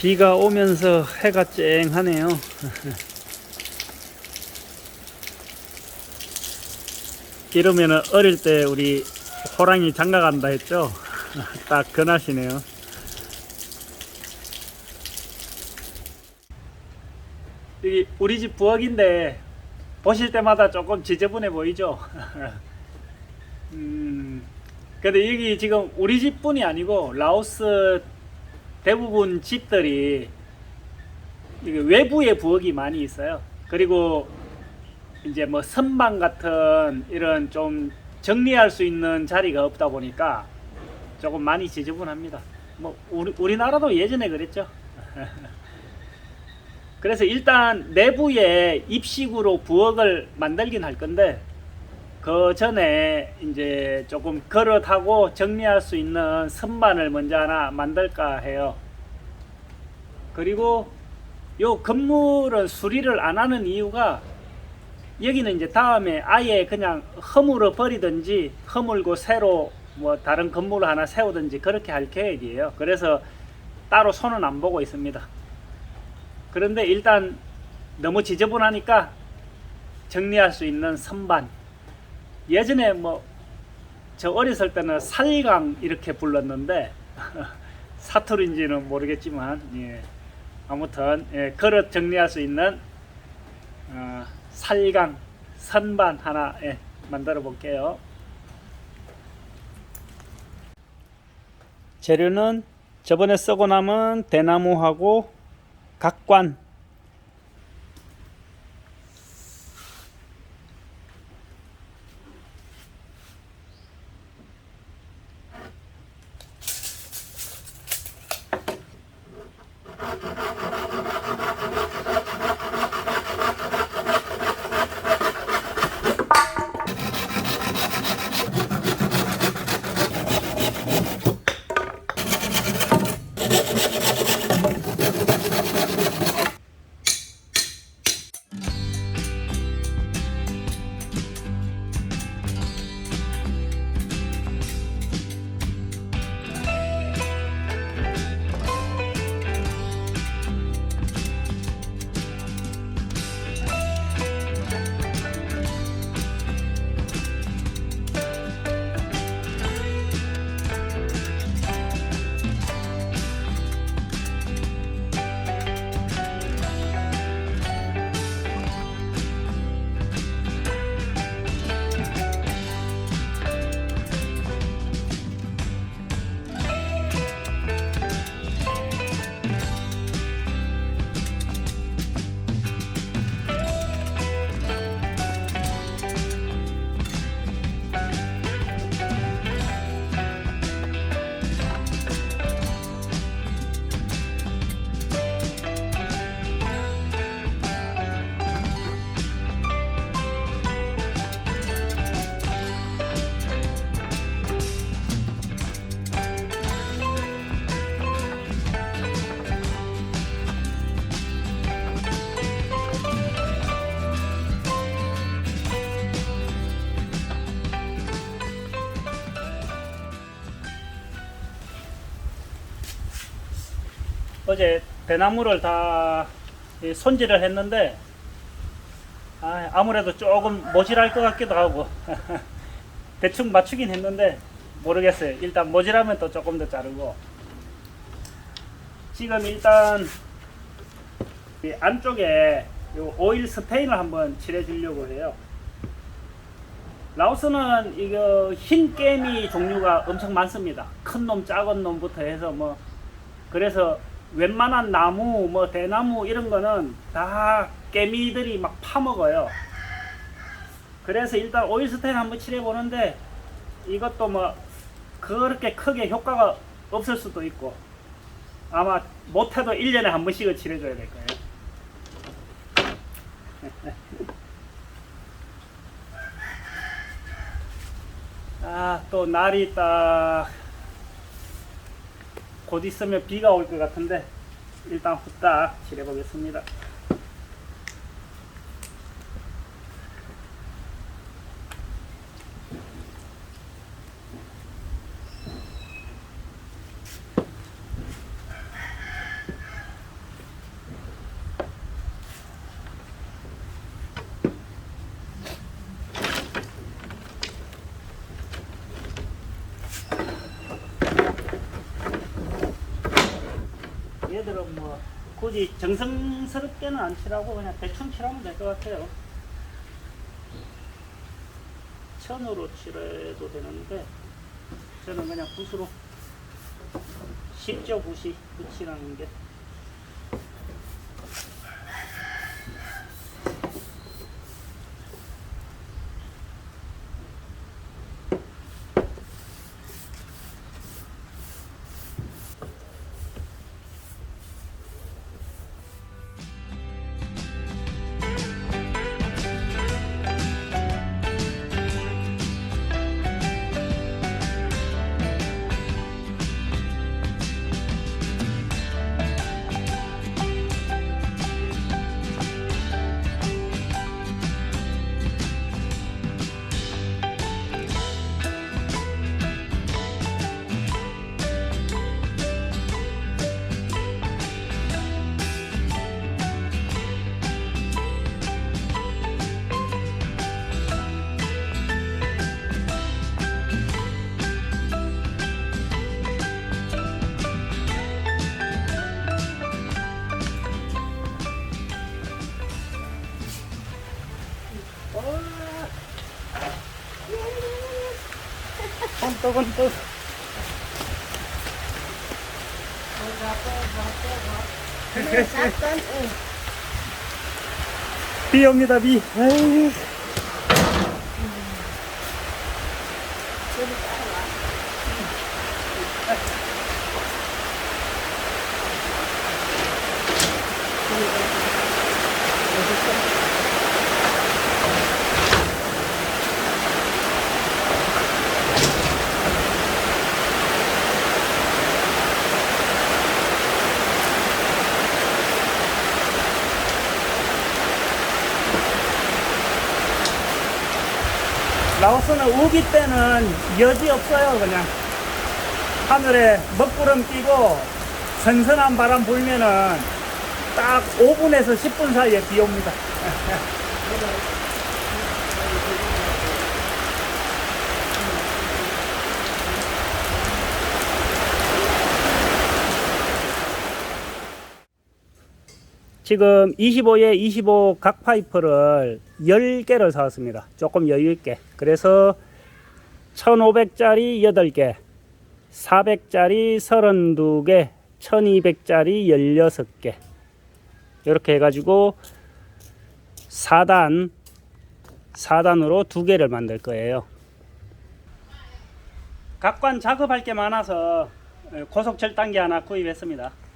비가 오면서 해가 쨍하네요. 이러면은 어릴 때 우리 호랑이 장가 간다 했죠? 딱 그 날씨네요. 여기 우리 집 부엌인데 보실 때마다 조금 지저분해 보이죠? 음, 근데 여기 지금 우리 집뿐이 아니고 라오스 대부분 집들이 외부에 부엌이 많이 있어요. 그리고 이제 뭐 선방 같은 이런 좀 정리할 수 있는 자리가 없다 보니까 조금 많이 지저분합니다. 뭐 우리 우리나라도 예전에 그랬죠. 그래서 일단 내부에 입식으로 부엌을 만들긴 할 건데 그 전에 이제 조금 그릇하고 정리할 수 있는 선반을 먼저 하나 만들까 해요. 그리고 요 건물은 수리를 안 하는 이유가 여기는 이제 다음에 아예 그냥 허물어 버리든지 허물고 새로 뭐 다른 건물을 하나 세우든지 그렇게 할 계획이에요. 그래서 따로 손은 안 보고 있습니다. 그런데 일단 너무 지저분하니까 정리할 수 있는 선반. 예전에 뭐 저 어렸을 때는 살강 이렇게 불렀는데 사투리인지는 모르겠지만 예. 아무튼 예, 그릇 정리할 수 있는 어, 살강 선반 하나 예, 만들어 볼게요. 재료는 저번에 쓰고 남은 대나무하고 각관 어제 대나무를 다이 손질을 했는데 아, 아무래도 조금 모질할 것 같기도 하고 대충 맞추긴 했는데 모르겠어요. 일단 모질하면 또 조금 더 자르고 지금 일단 이 안쪽에 요 오일 스테인을 한번 칠해 주려고 해요. 라오스는 이거 흰 깨미 종류가 엄청 많습니다. 큰 놈, 작은 놈부터 해서 뭐 그래서 웬만한 나무, 뭐 대나무 이런 거는 다 깨미들이 막 파먹어요. 그래서 일단 오일 스테인 한번 칠해 보는데 이것도 뭐 그렇게 크게 효과가 없을 수도 있고 아마 못해도 1년에 한 번씩은 칠해줘야 될 거예요. 아, 또 날이 딱 곧 있으면 비가 올 것 같은데 일단 후딱 칠해 보겠습니다. 얘들은 뭐 굳이 정성스럽게는 안 칠하고 그냥 대충 칠하면 될 것 같아요. 천으로 칠해도 되는데 저는 그냥 붓으로 쉽죠 붓이 붓이라는 게. 헌떡 헌떡. 쌌던 응. 비 옵니다 비. 아유. 라오스는 우기 때는 여지 없어요 그냥. 하늘에 먹구름 끼고 선선한 바람 불면은 딱 5분에서 10분 사이에 비 옵니다 지금 25에 25 각 파이프를 10개를 사왔습니다. 조금 여유있게. 그래서 1500짜리 8개, 400짜리 32개, 1200짜리 16개. 이렇게 해가지고 4단, 4단으로 두 개를 만들 거예요. 각관 작업할 게 많아서 고속 절단기 하나 구입했습니다.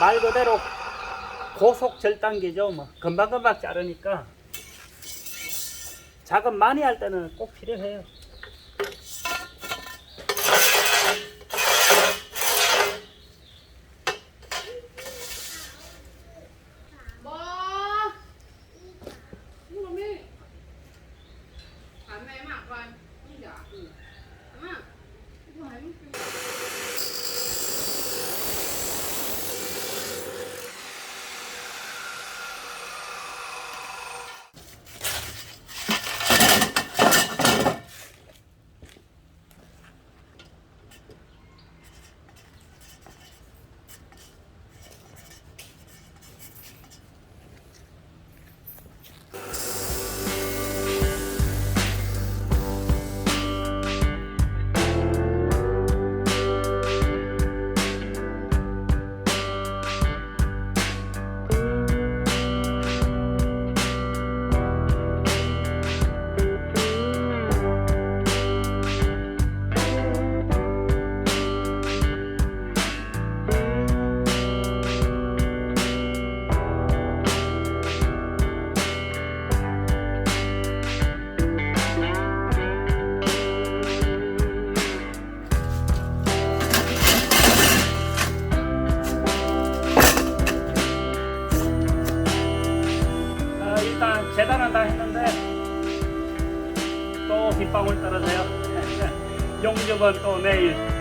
말 그대로 고속 절단기죠. 뭐 금방금방 자르니까 작업 많이 할 때는 꼭 필요해요. 빗방